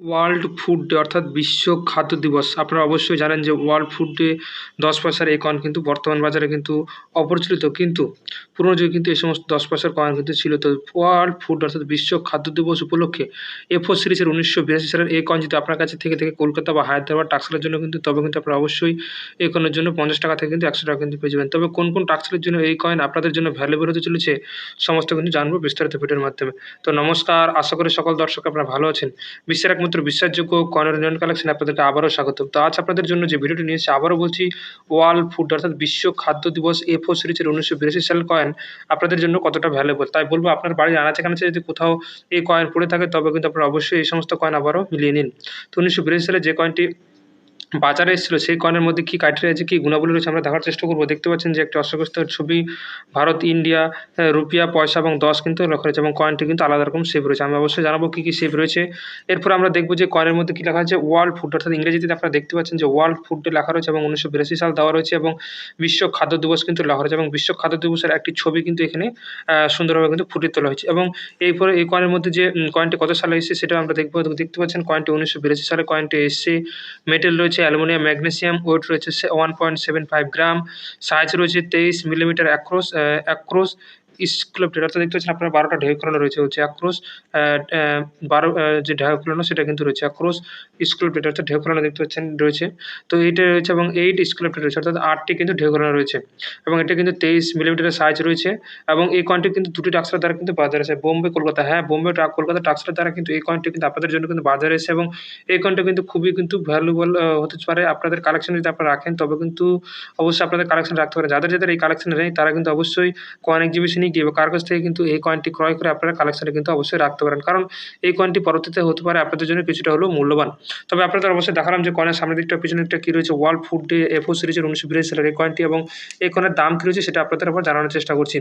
World food day, অর্থাৎ বিশ্ব খাদ্য দিবস। আপনারা অবশ্যই জানেন যে ওয়ার্ল্ড ফুড ডে দশ পয়সার এই কয়েন কিন্তু বর্তমান বাজারে কিন্তু অপরিচালিত। কিন্তু পুরনো যুগে কিন্তু এই সমস্ত দশ পয়সার কয়েন কিন্তু ছিল। তো ওয়ার্ল্ড ফুড, অর্থাৎ বিশ্ব খাদ্য দিবস উপলক্ষে এ ফোর সিরিজের উনিশশো বিরাশি সালের এই কয়েন যদি আপনার কাছে থেকে থেকে কলকাতা বা হায়দ্রাবাদ টাক্সেলের জন্য কিন্তু, তবে কিন্তু আপনারা অবশ্যই এই কয়েনের জন্য পঞ্চাশ টাকা থেকে কিন্তু একশো টাকা কিন্তু পেয়ে যাবেন। তবে কোন কোন টাক্সেলের জন্য এই কয়েন আপনাদের জন্য ভ্যালুয়েবল হতে চলেছে সমস্ত কিন্তু জানব বিস্তারিত ভিডিওর মাধ্যমে। তো নমস্কার, আশা করি সকল দর্শক আপনারা ভালো আছেন। বিশ্বের একমাত্র বিশ্বাসযোগ্য ইউনিয়ন কালেকশন আপনাদেরকে আবারও স্বাগত। তো আজ আপনাদের জন্য যে ভিডিওটি নিয়েছি আবারও বলছি, ওয়ার্ল্ড ফুড অর্থাৎ বিশ্ব খাদ্য দিবস এ ফোর সিরিজের উনিশশো বিরাশি সাল কয়েন আপনাদের জন্য কতটা ভ্যালুয়েবল তাই বলব, আপনার বাড়ির আনাচে কানাচে যদি কোথাও এই কয়েন পড়ে থাকে, তবে কিন্তু আপনারা অবশ্যই এই সমস্ত কয়েন আবারও মিলিয়ে নিন। তো উনিশশো বিরাশি সালে যে কয়েনটি বাজারে এসেছিল, সেই কয়েনের মধ্যে কী ক্রাইটেরিয়া আছে, কী গুণাবলী রয়েছে আমরা দেখার চেষ্টা করব। দেখতে পাচ্ছেন যে একটি অশ্বগ্রস্তের ছবি, ভারত, ইন্ডিয়া রুপিয়া, পয়সা এবং দশ কিন্তু লেখা রয়েছে এবং কয়েনটি কিন্তু আলাদা রকম শেপ রয়েছে। আমি অবশ্যই জানাব কী কী শেপ রয়েছে। এরপর আমরা দেখব যে কয়েনের মধ্যে কী লেখা আছে ওয়ার্ল্ড ফুড অর্থাৎ ইংরেজিতে আপনারা দেখতে পাচ্ছেন যে ওয়ার্ল্ড ফুড লেখা রয়েছে এবং উনিশশো বিরাশি সাল দেওয়া রয়েছে এবং বিশ্ব খাদ্য দিবস কিন্তু লেখা রয়েছে এবং বিশ্ব খাদ্য দিবসের একটি ছবি কিন্তু এখানে সুন্দরভাবে কিন্তু ফুটিয়ে তোলা হয়েছে এবং এরপরে এই কয়েনের মধ্যে যে কয়েনটি কত সালে এসেছে সেটা আমরা দেখব। দেখতে পাচ্ছেন কয়েনটি উনিশশো বিরাশি সালে কয়েনটি এসছে। মেটেল রয়েছে অ্যালুমিনিয়াম, ম্যাগনেসিয়াম ম্যাগনেসিয়াম ওয়েট রয়েছে one point seven five gram. Size রয়েছে তেইশ মিলিমিটার অ্যাক্রোস অ্যাক্রোস স্ক্লোপটেড অর্থাৎ দেখতে পাচ্ছেন আপনার বারোটা ঢেউ খেলানো রয়েছে হচ্ছে আক্রোশ বারো যে ঢেউ সেটা কিন্তু রয়েছে আক্রোশ স্ক্লোপটেড অর্থাৎ ঢেউ খেলানো দেখতে পাচ্ছেন রয়েছে। তো এইটা রয়েছে এবং এইট স্ক্লোপটেড রয়েছে, অর্থাৎ আটটি কিন্তু ঢেউ খেলানো রয়েছে এবং এটা কিন্তু তেইশ মিলিমিটারের সাইজ রয়েছে এবং এই কয়েনটি কিন্তু দুটি টাক্সার দ্বারা কিন্তু বাজারে আছে বোম্বে, কলকাতা। হ্যাঁ বোম্বে কলকাতা টাক্সার দ্বারা কিন্তু এই কয়েনটি কিন্তু আপনাদের জন্য কিন্তু বাজারে এসে এবং এই কয়েনটা কিন্তু খুবই কিন্তু ভ্যালুবল হতে পারে। আপনাদের কালেকশন যদি আপনারা রাখেন, তবে কিন্তু অবশ্যই আপনাদের কালেকশন রাখতে পারেন। যাদের যাদের এই কালেকশন নেই, তারা কিন্তু অবশ্যই কয়েন এক্সিবিশনে গিয়ে কার কাছ থেকে কিন্তু এই কয়েনটি ক্রয় করে আপনারা কালেকশানে কিন্তু অবশ্যই রাখতে পারেন। কারণ এই কয়েনটি পরবর্তীতে হতে পারে আপনাদের জন্য কিছুটা হলেও মূল্যবান। তবে আপনাদের অবশ্যই দেখালাম যে কয়েনের সামনের দিকটা, পিছনের দিকটা কী রয়েছে? ওয়ার্ল্ড ফুড ডে এফও সিরিজের উনিশশো বিরাশি সালের এই কয়েনটি এবং এই কয়েনের দাম কী রয়েছে সেটা আপনাদের আবার জানানোর চেষ্টা করছি।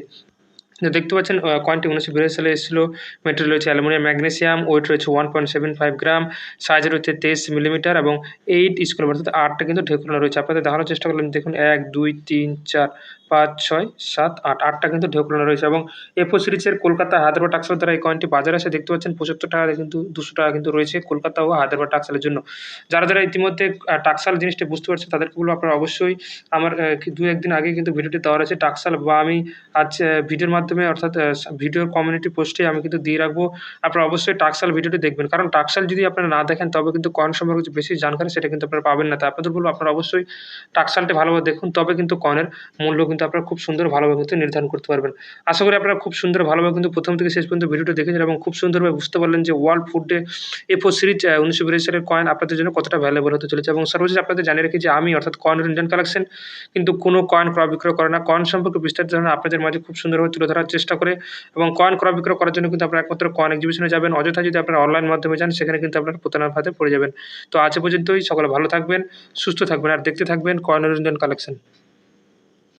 দেখতে পাচ্ছেন কয়েনটি উনিশশো বিরাশি সালে এসেছিল। মেটেরিয়াল রয়েছে অ্যালুমিনিয়াম, ম্যাগনেসিয়াম ওয়েট রয়েছে one point seven five gram size রয়েছে তেইশ মিলিমিটার এবং এইট স্কোয়ার অর্থাৎ আটটা কিন্তু ঢেকুনো রয়েছে। আপনাদের দেখানোর চেষ্টা করলেন দেখুন, এক, দুই, তিন, চার। পাঁচ, ছয়, সাত, আট, আটটা কিন্তু ঢেকুনো রয়েছে এবং এফো সিরিজের কলকাতা হায়দ্রাবাদ টাক্সেল দ্বারা এই কয়েনটি বাজারে এসে দেখতে পাচ্ছেন পঁচাত্তর টাকা কিন্তু দুশো টাকা কিন্তু রয়েছে কলকাতা ও হায়দ্রাবাদ টাক্সালের জন্য। যারা যারা ইতিমধ্যে টাক্সাল জিনিসটি বুঝতে পারছে তাদেরকে বলব আপনারা অবশ্যই আমার দু একদিন আগে কিন্তু ভিডিওটি দেওয়া রয়েছে টাক্সাল বা আমি আজ ভিডিওর মাধ্যমে অর্থাৎ ভিডিওর কমিউনিটি পোস্টে আমি কিন্তু দিয়ে রাখব। আপনারা অবশ্যই টাক্সাল ভিডিওটি দেখবেন। কারণ টাক্সাল যদি আপনারা না দেখেন তবে কিন্তু কয়েন সম্পর্কে যে বেশি জানকারি সেটা কিন্তু আপনারা পাবেন না। তাই আপনাদের বলব আপনারা অবশ্যই টাক্সালটি ভালোভাবে দেখুন। তবে কিন্তু কয়েনের মূল্য কিন্তু আপনারা খুব সুন্দর ভালোভাবে কিন্তু নির্ধারণ করতে পারবেন। আশা করি আপনারা খুব সুন্দর ভালোভাবে কিন্তু প্রথম থেকে শেষ পর্যন্ত ভিডিওটি দেখেছেন এবং খুব সুন্দরভাবে বুঝতে পারলেন যে World Food Day A four series উনিশশো বিরাশি সালের কয়েন আপনাদের জন্য কতটা ভ্যালুয়েবল হতে চলেছে এবং সর্বশেষ আপনাদের জানিয়ে রাখি যে আমি, অর্থাৎ কয়েন ইন্ডিয়ান কালেকশন কিন্তু কোনো কয়েন ক্রয় বিক্রয় করে না। কয়েন সম্পর্কে বিস্তারিত ধারণা আপনাদের মাঝে খুব সুন্দরভাবে তুলে ধরার চেষ্টা করে এবং কয়েন ক্রয় বিক্রয় করার জন্য কিন্তু আপনারা একমাত্র কয়েন এক্সিবিশনে যাবেন। অযথা যদি আপনারা অনলাইন মাধ্যমে যান, সেখানে কিন্তু আপনারা প্রতারণার হাতে পড়ে যাবেন। তো আজ পর্যন্তই। সকলে ভালো থাকবেন, সুস্থ থাকবেন, আর দেখতে থাকবেন কয়েন ইন্ডিয়ান কালেকশন